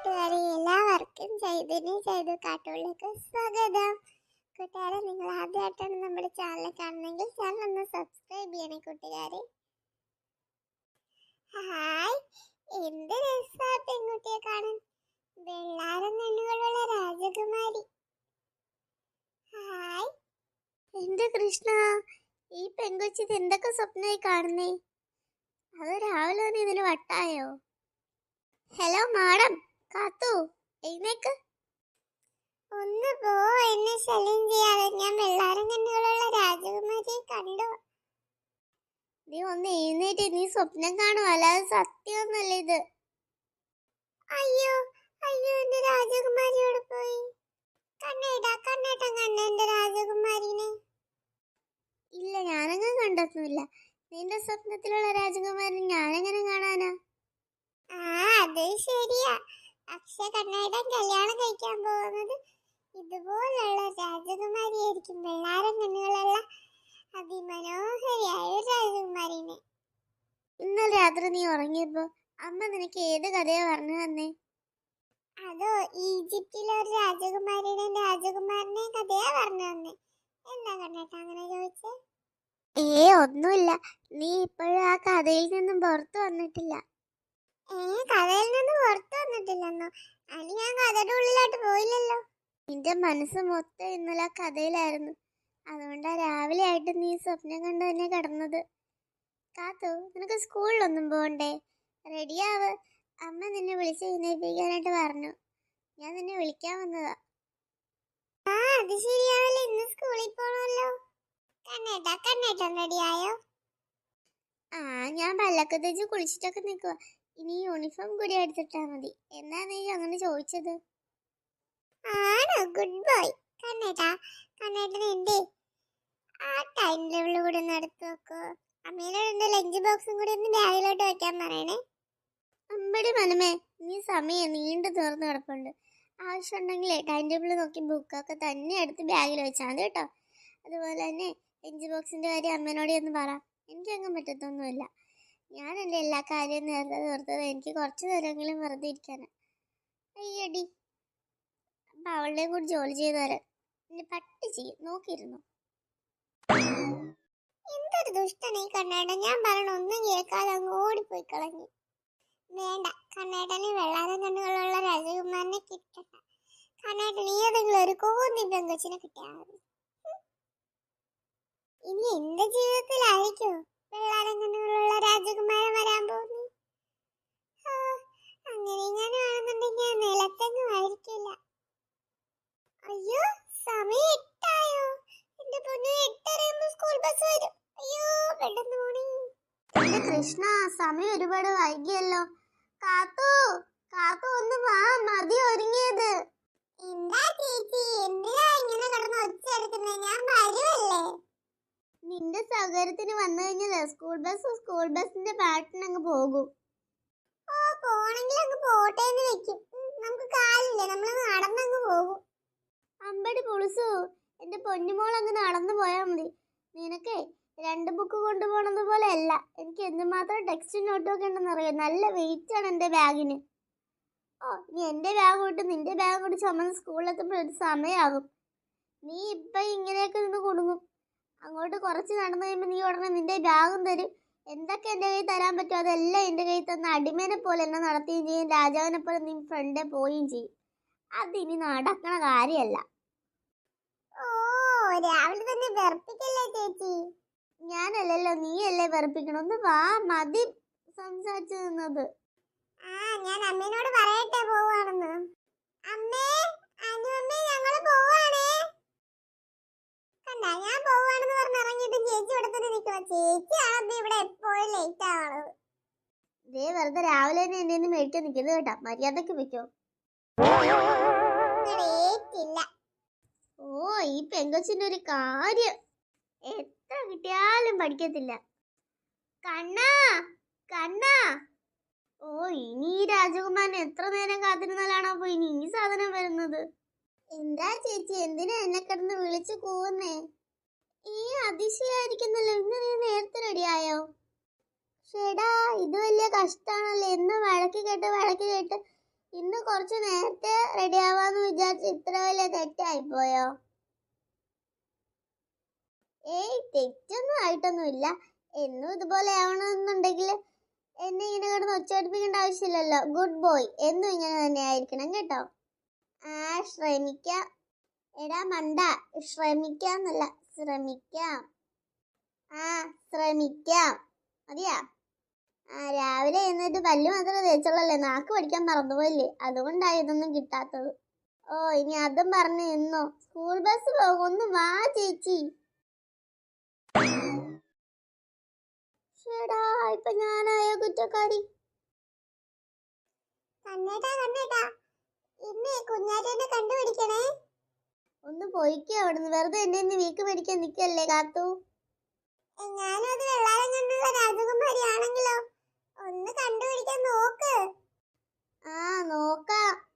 കൂട്ടുകാരെ എല്ലാവർക്കും ചൈതന്യ ചെയ്തു കാട്ടുകളിലേക്ക് സ്വാഗതം. കൂട്ടുകാരെ നിങ്ങൾ ആദ്യമായിട്ടാണ് നമ്മുടെ ചാനൽ കാണുന്നെങ്കിൽ ചാനൽ ഒന്ന് സബ്സ്ക്രൈബ് ചെയ്യണേ കൂട്ടുകാരെ. ഹായ് എന്ത് രസാ പെൺകുട്ടിയെ കാണാൻ. വെള്ളാരം കണ്ണുകളുള്ള രാജകുമാരി. ഹായ് എന്ത് കൃഷ്ണ ഈ പെൺകൊച്ചിത് എന്തൊക്കെ സ്വപ്നമായി കാണുന്നേ? അത് രാവിലെ തന്നെ ഇതിന് വട്ടായോ? ഹലോ മാഡം കാത്തു. എഴുന്നേക്ക്. ഒന്ന് പോ എന്നെ ശല്യം ചെയ്യാതെ. ഞാൻ വെള്ളാരം കണ്ണുകളുള്ള രാജകുമാരിയെ കണ്ടു. നീ ഒന്ന് എഴുന്നേറ്റ്. നീ സ്വപ്നം കാണും. അല്ലാതെ സത്യമൊന്നല്ല ഇത്. അയ്യോ അയ്യോ എന്റെ രാജകുമാരിയോട് പോയി. കണ്ണേട്ടാ കണ്ണേട്ടൻ കണ്ട എന്റെ രാജകുമാരിനെ? ഇല്ല ഞാനങ്ങനെ കണ്ടൊന്നുമില്ല നിന്റെ സ്വപ്നത്തിലുള്ള രാജകുമാരൻ ഞാനെങ്ങനെ കാണാനാ? ആ അത് ശരിയാ. പക്ഷെ കണ്ണേട്ടൻ കല്യാണം കഴിക്കാൻ പോകുന്നത് ഇതുപോലുള്ള രാജകുമാരിയായിരിക്കും. വെള്ളാരം കണ്ണുകളുള്ള അതിമനോഹരിയായ ഒരു രാജകുമാരിനെ. ഇന്നലെ രാത്രി നീ ഉറങ്ങിയപ്പോ അമ്മ നിനക്ക് ഏത് കഥയാ പറഞ്ഞു തന്നേ? അതോ ഈജിപ്തിലെ ഒരു രാജകുമാരിയുടെ രാജകുമാരനെ കഥയാ പറഞ്ഞു തന്നെ? എന്താ കണ്ണേട്ട അങ്ങനെ ചോദിച്ചേ? ഏ ഒന്നുമില്ല. നീ ഇപ്പോഴും ആ കഥയിൽ നിന്നും പുറത്തു വന്നിട്ടില്ല. കഥയിൽ നിന്ന് പുറത്തു വന്നിട്ടില്ലെന്നോ? അതിന് ഞാൻ കഥയുടെ ഉള്ളിലോട്ട് പോയില്ലല്ലോ. നിന്റെ മനസ്സ് മൊത്തം ഇന്നലെ കഥയിലായിരുന്നു. അതുകൊണ്ടാ രാവിലെ ആയിട്ട് നീ സ്വപ്നം കണ്ടു തന്നെ കിടന്നത്. കാത്തു നിനക്ക് സ്കൂളിലൊന്നും പോകണ്ടേ റെഡിയാവ് അമ്മ നിന്നെ വിളിച്ച് എഴുന്നേൽപ്പിക്കാനായിട്ട് പറഞ്ഞു. ഞാൻ നിന്നെ വിളിക്കാൻ വന്നതാ. ആ അത് ശരിയാവല്ലോ. ഇന്ന് സ്കൂളിൽ പോണല്ലോ കണ്ണേട്ടാ കണ്ണേട്ടൻ റെഡിയായോ ആ ഞാൻ പല്ലൊക്കെ തേച്ച് കുളിച്ചിട്ടൊക്കെ നിൽക്കുക ഇനി യൂണിഫോം കൂടി എടുത്തിട്ടാ മതി. എന്നാ നീ അങ്ങനെ ചോദിച്ചത്? ആണോ? ഗുഡ് ബോയ് കണ്ണേട്ടാ കണ്ണേട്ടൻ എന്റെ ആ ടൈം ടേബിൾ കൂടെ ഒന്ന് എടുത്തു വെക്കോ അമ്മേനോട് ലഞ്ച് ബോക്സും കൂടി ഒന്ന് ബാഗിലോട്ട് വെക്കാൻ പറയണേ. അമ്പടി മനമേ നീ സമയം നീണ്ടു തീർന്നു കിടപ്പുണ്ട്. ആവശ്യമുണ്ടെങ്കിലേ ടൈം ടേബിൾ നോക്കി ബുക്കൊക്കെ തന്നെ എടുത്ത് ബാഗിൽ വെച്ചാൽ മതി കേട്ടോ. അതുപോലെ തന്നെ ലഞ്ച് ബോക്സിന്റെ കാര്യം അമ്മേനോട് ഒന്ന് പറ. എനിക്കങ്ങ് പറ്റത്തൊന്നുമില്ല. ഞാൻ എന്റെ എല്ലാ കാര്യവും നേരത്തെ തീർത്തത്. എനിക്ക് കുറച്ച് നേരമെങ്കിലും വെറുതെ ഇരിക്കാനാ. അയ്യടി. അപ്പം അവളുടെയും കൂടി ജോലി ചെയ്ത് തരാം എന്നെ പട്ടി ചെയ്യും. നോക്കിയിരുന്നു? എന്തൊരു ദുഷ്ടനെ കണ്ണേട്ടൻ. ഞാൻ പറഞ്ഞ ഒന്നും കേൾക്കാതെ അങ്ങ് ഓടിപ്പോയി കളഞ്ഞു. വേണ്ട. കണ്ണേട്ടന് വെള്ളാരം കണ്ണുകളുള്ള രാജകുമാരനെ കിട്ടണ്ട. കണ്ണേട്ടന് ഏതെങ്കിലും ഒരു കോന്നി പെങ്കൊച്ചിനെ കിട്ടിയാൽ മതി. ഇനി എന്റെ ജീവിതത്തിലായിരിക്കും? വെള്ളാരം രാജകുമാരൻ വരാൻ പോകുന്നു. അങ്ങനെ ഞാൻ ആണെന്നുണ്ടെങ്കിൽ നിലത്തെങ്ങും ആയിരിക്കില്ല. അയ്യോ സമയം എട്ടായോ? എന്റെ പൊന്നു എട്ടരയുമ്പോ സ്കൂൾ ബസ് വരും. അയ്യോ പെട്ടെന്ന് പോണി. എന്റെ കൃഷ്ണ സമയം ഒരുപാട് വൈകിയല്ലോ. കാത്തു കാത്തു ഒന്ന് വാ മതി ഒരുങ്ങിയത്. എന്താ ചേച്ചി എന്തിനാ ഇങ്ങനെ കിടന്ന് ഒച്ച ഞാൻ വരുമല്ലേ നിന്റെ സൗകര്യത്തിന് വന്നു കഴിഞ്ഞാൽ സ്കൂൾ ബസ് സ്കൂൾ ബസ്സിന്റെ പാട്ടിന് അങ്ങ് പോകും. ഓ പോണെങ്കിൽ അങ്ങ് പോട്ടെ എന്ന് വെക്കും. നമുക്ക് കാലില്ല നമ്മൾ നടന്നങ്ങ് പോകും. അമ്പടി പുളിസു എന്റെ പൊന്നുമോൾ അങ്ങ് നടന്നു പോയാൽ മതി. നിനക്കേ രണ്ട് ബുക്ക് കൊണ്ടുപോകണത് പോലെ അല്ല. എനിക്ക് എന്തുമാത്രം ടെക്സ്റ്റ് ഉണ്ടെന്ന് അറിയാം? നല്ല വെയിറ്റ് ആണ് എന്റെ ബാഗിന് ഓ നീ എന്റെ ബാഗ് വിട്ട് നിന്റെ ബാഗ് കൂടി ചുമന്ന് സ്കൂളിലെത്തുമ്പോൾ ഒരു സമയമാകും നീ ഇപ്പം ഇങ്ങനെയൊക്കെ നിന്ന് കൊടുങ്ങും. അങ്ങോട്ട് കുറച്ച് നടന്നു കഴിയുമ്പോൾ നീ ഉടനെ നിന്റെ ബാഗും തരും. എന്തൊക്കെ എന്റെ കയ്യിൽ തരാൻ പറ്റുമോ അതെല്ലാം എന്റെ കയ്യിൽ തന്ന അടിമേനെ പോലെ എന്നെ നടത്തുകയും ചെയ്യും. രാജാവിനെ പോലെ നീ ഫ്രണ്ടേ പോവുകയും ചെയ്യും. അതിനി നടക്കണ കാര്യമല്ല ഓ രാവിലെ തന്നെ വെറുപ്പിക്കല്ലേ ചേച്ചി? ഞാനല്ലല്ലോ നീയല്ലേ വെറുപ്പിക്കണം? ഒന്ന് വാ മതി സംസാരിച്ചു നിന്നത്. ആ ഞാൻ അമ്മേനോട് പറയട്ടെ പോവാണെന്ന് അമ്മേ അനുഅമ്മേ ഞങ്ങൾ പോവാണേ കണ്ട ഞാൻ പോവാണെന്ന് പറഞ്ഞ് ഇറങ്ങിയിട്ട് ചേച്ചി ഇവിടെ തന്നെ നിൽക്കുക ചേച്ചിയാണ് ഇവിടെ എപ്പോഴും ലേറ്റ് ആവണത് ദേ വെറുതെ രാവിലെ തന്നെ എന്നെ ഒന്ന് മേടിക്കാൻ നിൽക്കുന്നത് കേട്ടാ. മര്യാദയ്ക്ക് വെക്കോ. ഓ ഈ പെങ്കൊച്ചിന്റെ ഒരു കാര്യം. എത്ര കിട്ടിയാലും പഠിക്കത്തില്ല. കണ്ണാ കണ്ണാ. ഓ ഇനി ഈ രാജകുമാരൻ എത്ര നേരം കാത്തിരുന്നാലാണോ അപ്പൊ ഇനി ഈ സാധനം വരുന്നത്. എന്താ ചേച്ചി? എന്തിനാ എന്നെ കിടന്ന് വിളിച്ചു കൂവുന്നേ? ഈ അതിശയായിരിക്കുന്നല്ലോ ഇന്ന് നീ നേരത്തെ റെഡിയായോ ഷേടാ ഇത് വലിയ കഷ്ടാണല്ലോ. എന്ന് വഴക്ക് കേട്ട് വഴക്ക് കേട്ട് ഇന്ന് കുറച്ച് നേരത്തെ റെഡി ആവാന്ന് വിചാരിച്ച് ഇത്ര വലിയ തെറ്റായിപ്പോയോ? ഏയ് തെറ്റൊന്നും ആയിട്ടൊന്നുമില്ല എന്നും ഇതുപോലെ ആവണമെന്നുണ്ടെങ്കിൽ എന്നെ ഇങ്ങനെ കിടന്ന് ഒച്ചയടിപ്പിക്കേണ്ട ആവശ്യമില്ലല്ലോ. ഗുഡ് ബോയ് എന്നും ഇങ്ങനെ തന്നെ ആയിരിക്കണം കേട്ടോ? ആ ശ്രമിക്കാം. എടാ മണ്ട. ശ്രമിക്കാന്നല്ല ശ്രമിക്കാം. ആ ശ്രമിക്കാം. മതിയാ? ആ രാവിലെ എന്നിട്ട് പല്ല് മാത്രം തേച്ചുള്ളല്ലേ? നാക്ക് പഠിക്കാൻ മറന്നുപോയില്ലേ? അതുകൊണ്ടാണ് ഇതൊന്നും കിട്ടാത്തത്. ഓ ഇനി അതും പറഞ്ഞു നിന്നോ? സ്കൂൾ ബസ് പോകും ഒന്ന് വാ ചേച്ചി. ഇപ്പൊ ഞാനായ കുറ്റക്കാരി. കണ്ണേട്ടാ. ഇന്ന് കുഞ്ഞാറ്റേനെ കണ്ടുപിടിക്കണേ? ഒന്ന് പോയിക്കോ അവിടുന്ന്. വെറുതെ എന്നെ ഇന്ന് വീക്ക് മേടിക്കാൻ നിൽക്കല്ലേ കാത്തു? ഞാനും അത് വെള്ളാരം കണ്ടുള്ള രാജകുമാരി ഒന്ന് കണ്ടുപിടിക്കാൻ നോക്ക്. ആ നോക്കാം.